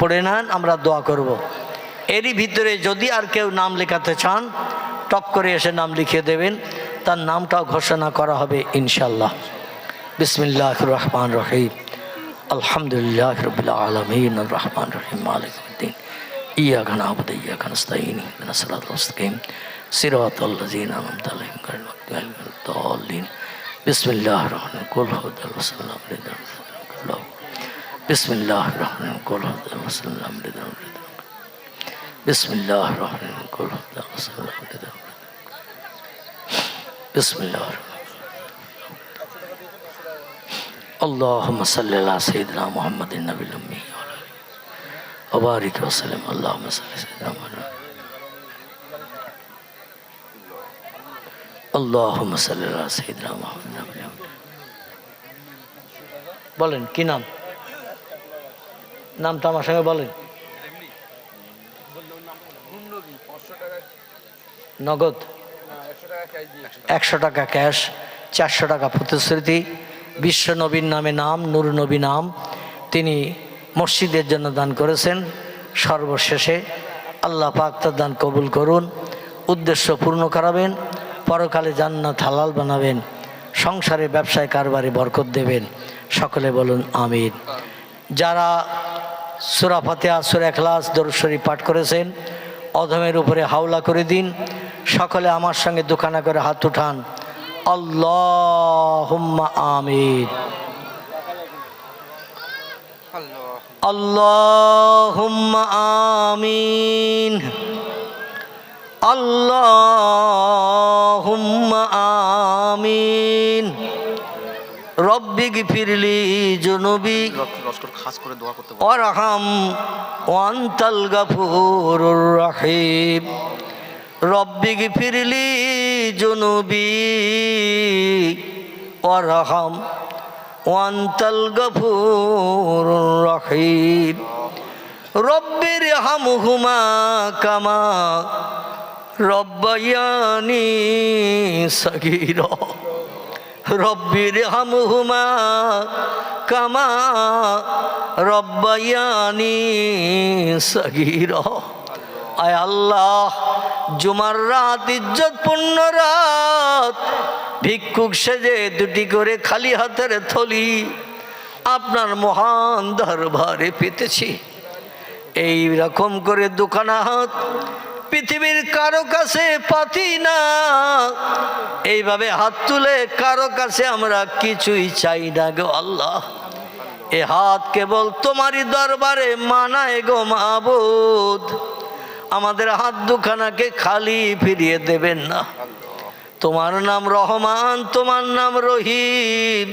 পড়ে নেন, আমরা দোয়া করব। এরই ভিতরে যদি আর কেউ নাম লেখাতে চান, টপ করে এসে নাম লিখিয়ে দেবেন। তার নামটাও ঘোষণা করা হবে ইনশাল্লাহ বিসমিল্লাহ রহমান রহিম। আলহামদুলিল্লাহ রবিল আলমিন রহমান রহিম মালিকুদ্দিন ইয়া খান আবুদ ইয়া খান স্তাইন নাসরাত মুস্তাকিম। সিরাত আল্লাযিন بسم الله الرحمن الرحيم قل هدى وسلم لدرجة بسم الله الرحمن الرحيم قل هدى وسلم لدرجة بسم الله الرحمن الرحيم اللهم صل على سيدنا محمد النبي الأمي وعلى آله وبارك وسلم اللهم صل على سيدنا محمد اللهم صل على سيدنا محمد النبي الأمي বলেন কি নাম নামটা আমার সঙ্গে বলেন। নগদ। একশো টাকা ক্যাশ, চারশো টাকা প্রতিশ্রুতি, বিশ্ব নবীর নামে নাম, নূর নবী নাম, তিনি মসজিদের জন্য দান করেছেন। সর্বশেষে আল্লাহ পাক তার দান কবুল করুন, উদ্দেশ্য পূর্ণ করাবেন, পরকালে জান্নাত হালাল বানাবেন, সংসারে, ব্যবসায়, কারবারে বরকত দেবেন। সকলে বলুন আমির যারা সুরা ফাতেহা, সুরা এখলাস দরুদ পাঠ করেছেন। অধমের উপরে হাওলা করে দিন। সকলে আমার সঙ্গে দোকানা করে হাত উঠান। আল্লাহ আমির আল্লাহ আমিন। আল্লাহ রব্বিক ফিরলি জনবী খাস করে দোয়া করতে। অরহাম ওয়ান্তাল গাফুরুর রহিম রব্বিক ফিরলি জুনুবি অরহাম ওয়ান্তাল গাফুরুর রহিম রব্বির হামহুমা কামা রব্বায়ানি সগীরা রব্বির হামহুমা কামা রব্বায়ানি সগীর। আয় আল্লাহ, জুমার রাত ইজ্জত পূর্ণ রাত, ভিক্ষুক সেজে দুটি করে খালি হাতের থলি আপনার মহান দরবারে পেতেছি। এই রকম করে দোকানা হাত পৃথিবীর কারও কাছে পাতি না। এইভাবে হাত তুলে কারও কাছে আমরা কিছুই চাই না গো আল্লাহ। এ হাত কেবল তোমারই দরবারে মানায় গো মাবুদ। আমাদের হাত দুখানাকে খালি ফিরিয়ে দেবেন না। তোমার নাম রহমান, তোমার নাম রহিম।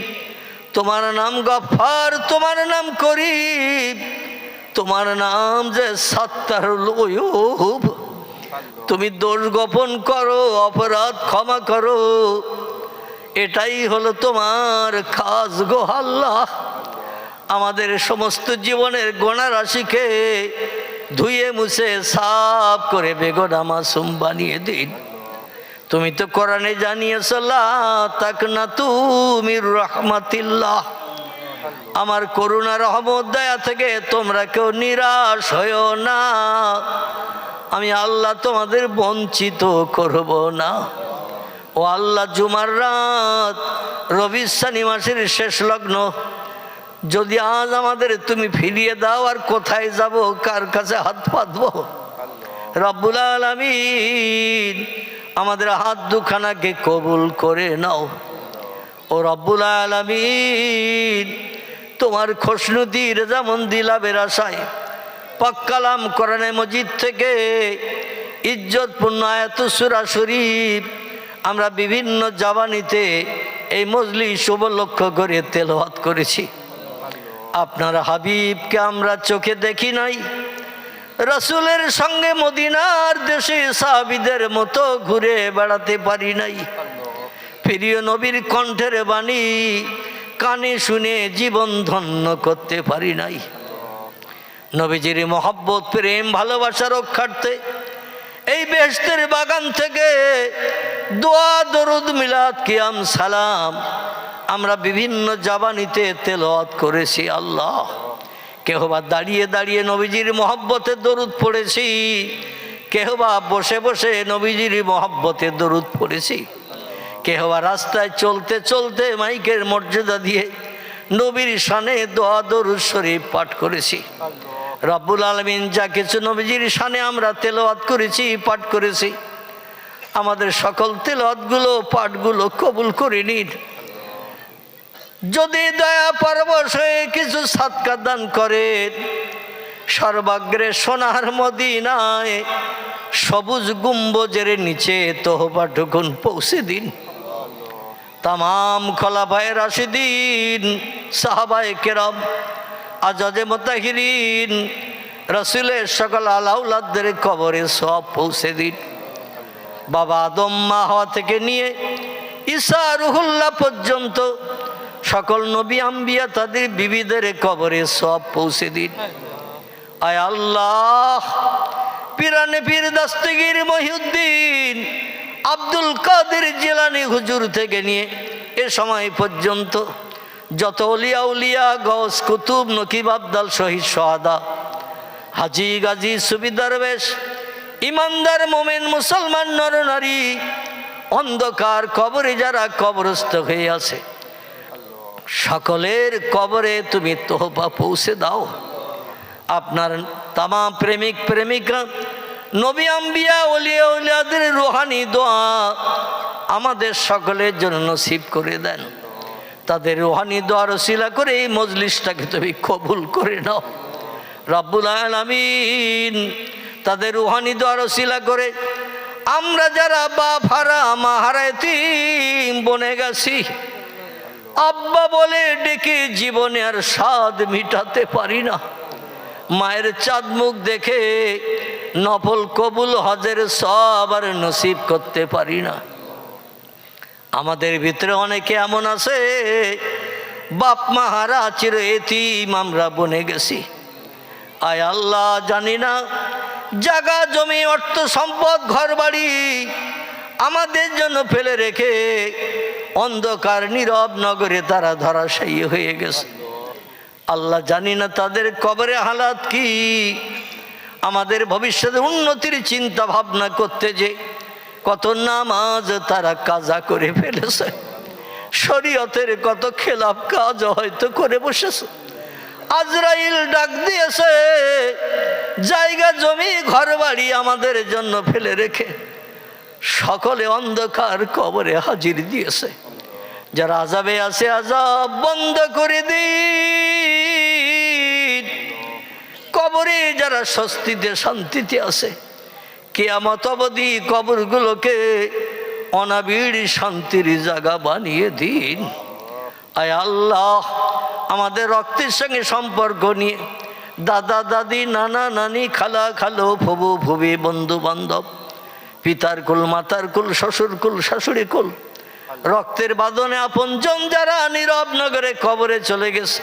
তোমার নাম গফার তোমার নাম করিম। তোমার নাম যে সত্তারুল ওয়ুব তুমি দোষ গোপন করো, অপরাধ ক্ষমা করো। এটাই হলো তোমার খাস গো আল্লাহ। আমাদের সমস্ত জীবনের গোনা রাশিকে ধুয়ে, মুছে, সাফ করে বেগনামা সুম বানিয়ে দিন। তুমি তো কোরআনে জানিয়েছ তাক না তুমি রহমাতিল্লাহ। আমার করুণা, রহমত, দয়া থেকে তোমরা কেউ নিরাশ হয়েও না। আমি আল্লাহ তোমাদের বঞ্চিত করব না। ও আল্লাহ, জুমার রাত রবিশানী মাসের শেষ লগ্ন। যদি আজ আমাদের তুমি ফিরিয়ে দাও, আর কোথায় যাব, কার কাছে হাত পাতব? রব্বুল আলমিন আমাদের হাত দুখানাকে কবুল করে নাও। ও রব্বুল আলমিন, তোমার খসনুদির যেমন দিলাবের আশায় পাক্কালাম কোরআনে মজিদ থেকে। ইজ্জতপূর্ণ আয়াত সুরা শরীফ। আমরা বিভিন্ন জাবানিতে এই মজলি শুভ লক্ষ্য করে তেলওয়াত করেছি। আপনার হাবিবকে আমরা চোখে দেখি নাই। রসুলের সঙ্গে মদিনার দেশে সাহাবিদের মতো ঘুরে বেড়াতে পারি নাই। প্রিয় নবীর কণ্ঠের বাণী কানে শুনে জীবন ধন্য করতে পারি নাই। নবীজির মহব্বত, প্রেম, ভালোবাসা রক্ষার্থে এই বেহস্তের বাগান থেকে দোয়া, দরুদ, মিলাদ, কিয়াম, সালাম আমরা বিভিন্ন জাবানিতে তেলাওয়াত করেছি, আল্লাহ। কেহ বা দাঁড়িয়ে দাঁড়িয়ে নবীজির মহব্বতে দরুদ পড়েছি, কেহ বা বসে বসে নবীজির মহব্বতে দরুদ পড়েছি, কেহ বা রাস্তায় চলতে চলতে মাইকের মর্যাদা দিয়ে নবীর শানে দোয়া, দরুদ শরীফ পাঠ করেছি। রব্বুল আলমিন যা কিছু নবীজির শানে আমরা তেলাওয়াত করেছি, পাঠ করেছি, আমাদের সকল তেলাওয়াতগুলো, পাঠগুলো কবুল করে নিন। যদি দয়া পরবশ হয়ে কিছু সাতকা দান করেন, সর্বাগ্রে সোনার মদিনায় সবুজ গুম্বজের নিচে তোহবাটুকুন পৌঁছে দিন। তামাম খলাফায় রাশিদিন, সাহাবায় কেরাম আজাজে মোতাহিরিন, রসুলের সকল আলাউলাদের কবরে সব পৌঁছে দিন। বাবা আদম মা হওয়া থেকে নিয়ে ঈসা রুহুল্লাহ পর্যন্ত সকল নবী আম্বিয়া তাদের বিবিদের কবরে সব পৌঁছে দিন। আয় আল্লাহ, পিরানে পীর দস্তগীর মহিউদ্দিন, আব্দুল কাদের জেলানি হুজুর থেকে নিয়ে এ সময় পর্যন্ত যত উলিয়া উলিয়া গস কুতুব, নকিব আবদাল, শহীদ সোহাদা। হাজি গাজী সুবিদার বেশ ইমানদার মোমেন মুসলমান নর নারী, অন্ধকার কবরে যারা কবরস্থ হয়ে আছে, সকলের কবরে তুমি তোহবা পৌঁছে দাও। আপনার তামা প্রেমিক, প্রেমিকা, নবী, আম্বিয়া ওলিয়া উলিয়াদের রোহানি দোয়া আমাদের সকলের জন্য নসিব করে দেন। তাদের রোহানি দোয়া শিলা করে এই মজলিসটাকে তুমি কবুল করে নাও। রব্বুল আলামিন তাদের রুহানি দোয়ার শিলা করে, আমরা যারা বাপ হারা, মা হারায়তিম বনে গেছি, আব্বা বলে ডেকে জীবনে আর স্বাদ মিটাতে পারি না। মায়ের চাঁদ মুখ দেখে নফল কবুল হজের সব আর নসিব করতে পারি না। আমাদের ভিতরে অনেকে এমন আছে, বাপ মা হারা চির আমরা বনে গেছি। আয় আল্লাহ, জানি না জাগা জমি, অর্থ, সম্পদ ঘর বাড়ি আমাদের জন্য ফেলে রেখে অন্ধকার, নীরব নগরে তারা ধরাশায়ী হয়ে গেছে। আল্লাহ জানি না তাদের কবরে হালাত কি, আমাদের ভবিষ্যতে উন্নতির চিন্তা ভাবনা করতে যে কত নামাজ তারা কাজা করে ফেলেছে। শরীয়তের কত খেলাপ কাজ হয়তো করে বসেছে। আজরাইল ডাক দিয়েছে, জায়গা, জমি ঘর বাড়ি আমাদের জন্য ফেলে রেখে। সকলে অন্ধকার কবরে হাজির দিয়েছে। যারা আজাবে আছে, আজাব বন্ধ করে দিন। কবরে যারা স্বস্তিতে, শান্তিতে আছে কেয়ামত অবধি কবরগুলোকে অনাবিড় শান্তির জায়গা বানিয়ে দিন। আয় আল্লাহ, আমাদের রক্তের সঙ্গে সম্পর্ক নিয়ে দাদা, দাদি, নানা, নানি, খালা, খালো, ফুবু, ফুবি, বন্ধু বান্ধব, পিতার কুল, মাতার কুল, শ্বশুর কুল, শাশুড়ি কুল, রক্তের বাদনে আপনজন যারা নীরব নগরে কবরে চলে গেছে,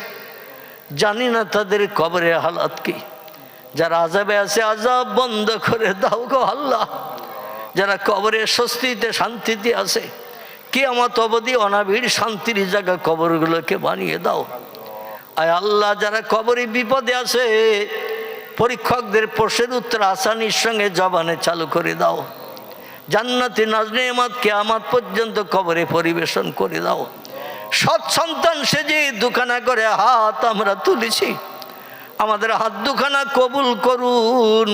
জানি না তাদের কবরে হালাত কি। যারা আজাবে আছে আজাব বন্ধ করে দাও গো আল্লাহ। যারা কবরে স্বস্তিতে, শান্তিতে আছে কে আমার অবধি অনাবিড় শান্তির জায়গা কবরগুলোকে বানিয়ে দাও। আয় আল্লাহ, যারা কবরে বিপদে আছে, পরীক্ষকদের প্রশ্নের উত্তর আসানির সঙ্গে জবানে চালু করে দাও। জান্নাতি নাজনেমাত কেয়ামাত পর্যন্ত কবরে পরিবেশন করে দাও। সৎ সন্তান সেজে দুখানা করে হাত আমরা তুলেছি। আমাদের হাত দুখানা কবুল করুন।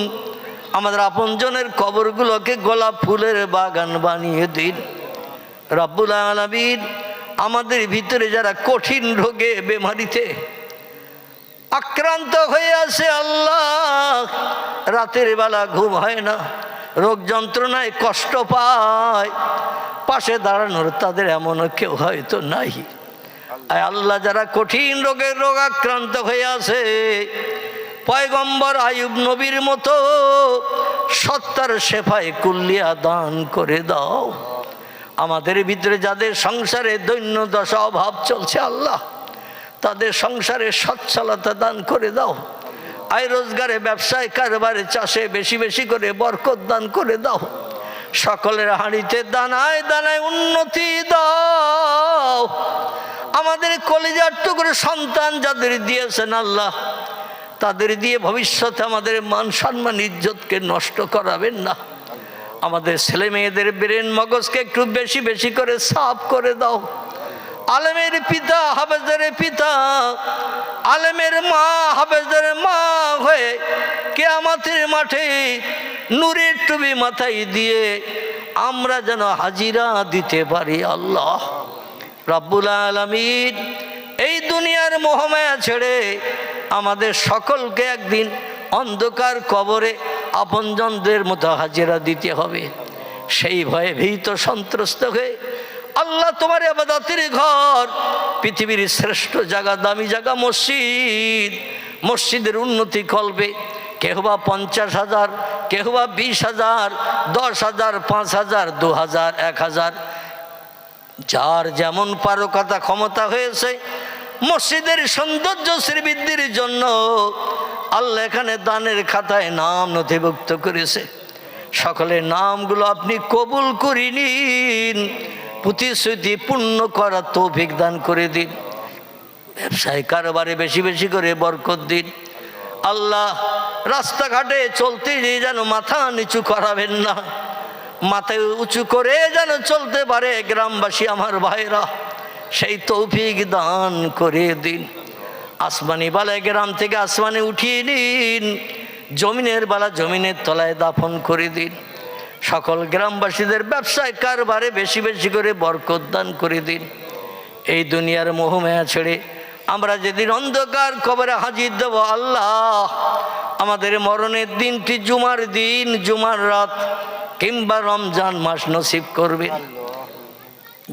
আমাদের আপনজনের কবরগুলোকে গোলাপ ফুলের বাগান বানিয়ে দিন। রব্বুল আলমিন আমাদের ভিতরে যারা কঠিন রোগে, বেমারিতে আক্রান্ত হয়ে আছে আল্লাহ, রাতের বেলা ঘুম হয় না, রোগ যন্ত্রণায় কষ্ট পায়, পাশে দাঁড়ানোর তাদের এমনও কেউ হয়তো নাই। আল্লাহ, যারা কঠিন রোগের রোগ আক্রান্ত হয়ে আছে, পয়গম্বর আয়ুব নবীর মতো সত্তার সেফায় কুল্লিয়া দান করে দাও। আমাদের ভিতরে যাদের সংসারে দৈন্য দশা অভাব চলছে, আল্লাহ, তাদের সংসারে সচ্ছলতা দান করে দাও। আয় রোজগারে, ব্যবসায়, কারবারে, চাষে বেশি বেশি করে বরকত দান করে দাও। সকলের হাঁড়িতে দানায় দানায় উন্নতি দাও। আমাদের কলেজার টুকরো সন্তান যাদের দিয়েছেন আল্লাহ, তাদের দিয়ে ভবিষ্যতে আমাদের মান সম্মান ইজ্জতকে নষ্ট করাবেন না। আমাদের ছেলে মেয়েদের ব্রেন মগজকে একটু বেশি বেশি করে সাফ করে দাও। আলেমের পিতা হাফেজের পিতা, আলেমের মা হাফেজের মা হয়ে কেয়ামাতের মাঠে নূরের টুবি মাথায় দিয়ে আমরা যেন হাজিরা দিতে পারি আল্লাহ। রব্বুল আলমিন, এই দুনিয়ার মোহমায়া ছেড়ে আমাদের সকলকে একদিন অন্ধকার কবরে আপনজনদের মতো হাজিরা দিতে হবে। সেই ভয়ে ভীত সন্ত্রস্ত হয়ে আল্লাহ তোমার আবাদাতের ঘর, পৃথিবীর শ্রেষ্ঠ জায়গা, দামি জায়গা, মসজিদ, মসজিদের উন্নতি কলবে কেহ বা পঞ্চাশ হাজার, কেহ বা বিশ হাজার, দশ হাজার, পাঁচ হাজার, দু হাজার, এক হাজার যার যেমন পারকতা ক্ষমতা হয়েছে, মসজিদের সৌন্দর্য শ্রীবৃদ্ধির জন্য আল্লাহ এখানে দানের খাতায় নাম নথিভুক্ত করেছে। সকলের নামগুলো আপনি কবুল করে নিন, প্রতিশ্রুতি পূর্ণ করার তৌফিক দান করে দিন। ব্যবসায় কারবারে বেশি বেশি করে বরকত দিন। আল্লাহ রাস্তাঘাটে চলতে যেন মাথা নিচু করাবেন না। মাথায় উঁচু করে যেন চলতে পারে গ্রামবাসী আমার ভাইরা। সেই তৌফিক দান করে দিন। আসমানি বালায় গ্রাম থেকে আসমানে উঠিয়ে নিন। জমিনের বালা জমিনের তলায় দাফন করে দিন। সকল গ্রামবাসীদের ব্যবসায় কারবারে বেশি বেশি করে বরকত দান করে দিন। এই দুনিয়ার মোহমায়া ছেড়ে আমরা যেদিন অন্ধকার কবরে হাজির দেব আল্লাহ। আমাদের মরণের দিনটি জুমার দিন, জুমার রাত। কিংবা রমজান মাস নসিব করবে।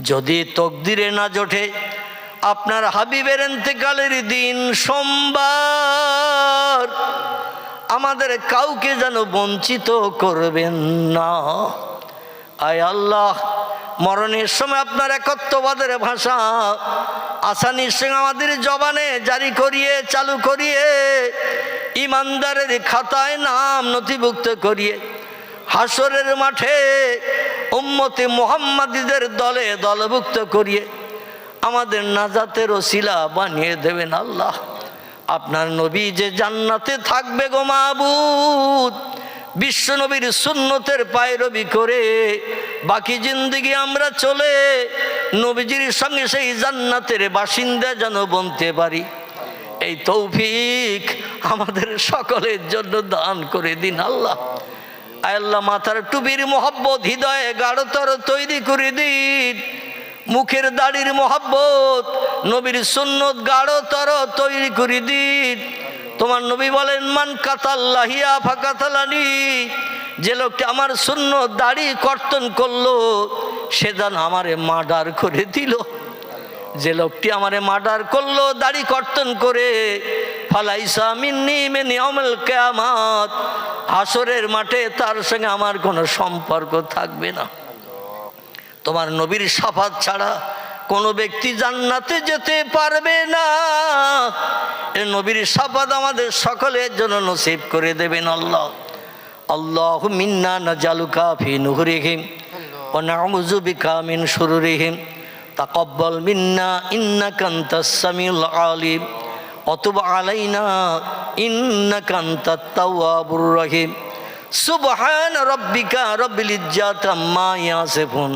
যদি তকদিরে না জোটে, আপনার হাবিবের এতেকালের দিন সোমবার, আমাদের কাউকে যেন বঞ্চিত করবেন না। আয় আল্লাহ, মরণের সময় আপনার একত্ববাদের ভাষা আসানির সঙ্গে আমাদের জবানে জারি করিয়ে, চালু করিয়ে, ইমানদারের খাতায় নাম নথিভুক্ত করিয়ে হাসরের মাঠে উম্মতে মোহাম্মদীদের দলে দলভুক্ত করিয়ে আমাদের নাজাতের ওসিলা বানিয়ে দেবেন আল্লাহ। আপনার নবী যে জান্নাতে থাকবে গো মাবুদ, বিশ্ব নবীর সুন্নতের পায়রবি করে বাকি জিন্দগি আমরা চলে নবীজির সঙ্গে সেই জান্নাতের বাসিন্দা যেন বনতে পারি। এই তৌফিক আমাদের সকলের জন্য দান করে দিন আল্লাহ। আল্লাহ মাথার টুপির মোহব্বত, হৃদয়ে গাঢ়তর তৈরি করে দিন মুখের দাড়ির মোহাব্বত, নবীর সুন্নত গাঢ়তর তৈরি করে দিন তোমার নবী বলেন, মান কাতাল্লাহিয়া ফাকাতালানি যে লোকটি আমার শূন্য দাড়ি কর্তন করল, সে যেন আমারে মার্ডার করে দিল। যে লোকটি আমারে মার্ডার করল, দাড়ি কর্তন করে, ফালাইসা মিন্নি মেনি অমল কেয়ামাত হাসরের মাঠে তার সঙ্গে আমার কোনো সম্পর্ক থাকবে না। তোমার নবীর সাফাত ছাড়া কোনো ব্যক্তি জান্নাতে যেতে পারবে না। এ নবীর সাফাত আমাদের সকলের জন্য নসিব করে দেবেন আল্লাহ। আল্লাহ মিন্না নাজালুকা ফি নুহরিহিম ও নাউযু বিকা মিন শুরুরিহিম। তাকাব্বাল মিন্না ইন্নাকা আনতাস সামিউল আলিম। অতব আলাইনা ইন্নাকান্তাত্তাওয়াবুর রহিম। সুবহান রব্বিকা রব্বিল ইজ্জাত আম্মা ইয়াসিফুন।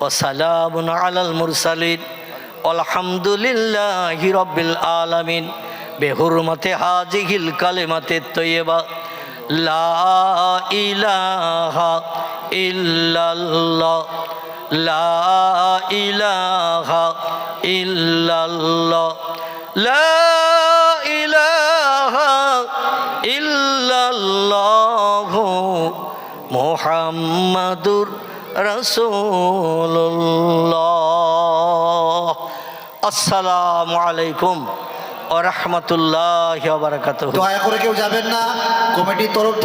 ওয়া সালামুন আলাল মুরসালিন। আলহামদুলিল্লাহি রব্বিল আলামিন। বেহুরমতে হাজিহিল কালেমাতে তৈয়বা। লা ইলাহা ইল্লাল্লাহ। লা ইলাহা ইল্লাল্লাহ। লা মোহাম্মদুর রসুল্লাহ আসসালামু আলাইকুম ও রহমতুল্লাহ দয়া করে কেউ যাবেন না। কমিটির তরফ থেকে